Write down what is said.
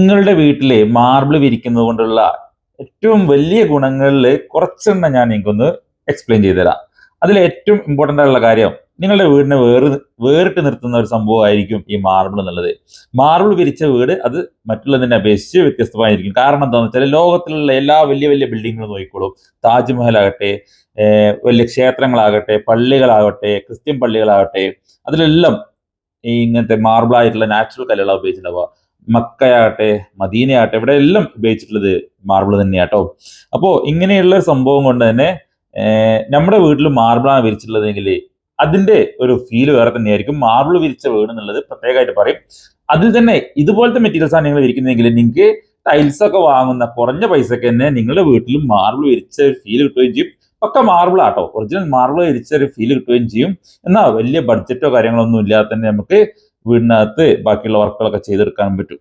നിങ്ങളുടെ വീട്ടിലെ മാർബിൾ വിരിക്കുന്നത് കൊണ്ടുള്ള ഏറ്റവും വലിയ ഗുണങ്ങളിൽ കുറച്ചെണ്ണം ഞാൻ നിങ്ങൾക്കൊന്ന് എക്സ്പ്ലെയിൻ ചെയ്തു തരാം. അതിൽ ഏറ്റവും ഇമ്പോർട്ടന്റ് ആയിട്ടുള്ള കാര്യം നിങ്ങളുടെ വീടിനെ വേറെ വേറിട്ട് നിർത്തുന്ന ഒരു സംഭവമായിരിക്കും ഈ മാർബിൾ എന്നുള്ളത്. മാർബിൾ വിരിച്ച വീട് അത് മറ്റുള്ളതിനെ അപേക്ഷിച്ച് വ്യത്യസ്തമായിരിക്കും. കാരണം എന്താണെന്ന് വെച്ചാൽ ലോകത്തിലുള്ള എല്ലാ വലിയ വലിയ ബിൽഡിങ്ങുകളും നോക്കിക്കോളൂ. താജ്മഹൽ ആകട്ടെ വലിയ ക്ഷേത്രങ്ങളാകട്ടെ പള്ളികളാകട്ടെ ക്രിസ്ത്യൻ പള്ളികളാകട്ടെ അതിലെല്ലാം ഈ ഇങ്ങനത്തെ മാർബിൾ ആയിട്ടുള്ള നാച്ചുറൽ കല്ലുകളാണ് ഉപയോഗിച്ചിട്ടുണ്ടാവുക. മക്കയാകട്ടെ മദീനയാകട്ടെ ഇവിടെ എല്ലാം ഉപയോഗിച്ചിട്ടുള്ളത് മാർബിൾ തന്നെയാട്ടോ. അപ്പോൾ ഇങ്ങനെയുള്ള സംഭവം കൊണ്ട് തന്നെ നമ്മുടെ വീട്ടിൽ മാർബിളാണ് വിരിച്ചിട്ടുള്ളതെങ്കിൽ അതിന്റെ ഒരു ഫീൽ വേറെ തന്നെയായിരിക്കും. മാർബിൾ വിരിച്ച വീട് എന്നുള്ളത് പ്രത്യേകമായിട്ട് പറയും. അതിൽ തന്നെ ഇതുപോലത്തെ മെറ്റീരിയൽസ് ആണ് നിങ്ങൾ വിരിക്കുന്നതെങ്കിൽ നിങ്ങൾക്ക് ടൈൽസ് ഒക്കെ വാങ്ങുന്ന കുറഞ്ഞ പൈസക്ക് തന്നെ നിങ്ങളുടെ വീട്ടിൽ മാർബിൾ വിരിച്ച ഒരു ഫീൽ കിട്ടുകയും ചെയ്യും. ഒക്കെ മാർബിൾ ആട്ടോ. ഒറിജിനൽ മാർബിൾ വിരിച്ച ഒരു ഫീൽ കിട്ടുകയും ചെയ്യും. എന്നാൽ വലിയ ബഡ്ജറ്റോ കാര്യങ്ങളോ ഒന്നും ഇല്ലാതെ തന്നെ നമുക്ക് വീടിനകത്ത് ബാക്കിയുള്ള വർക്കുകളൊക്കെ ചെയ്തെടുക്കാൻ പറ്റും.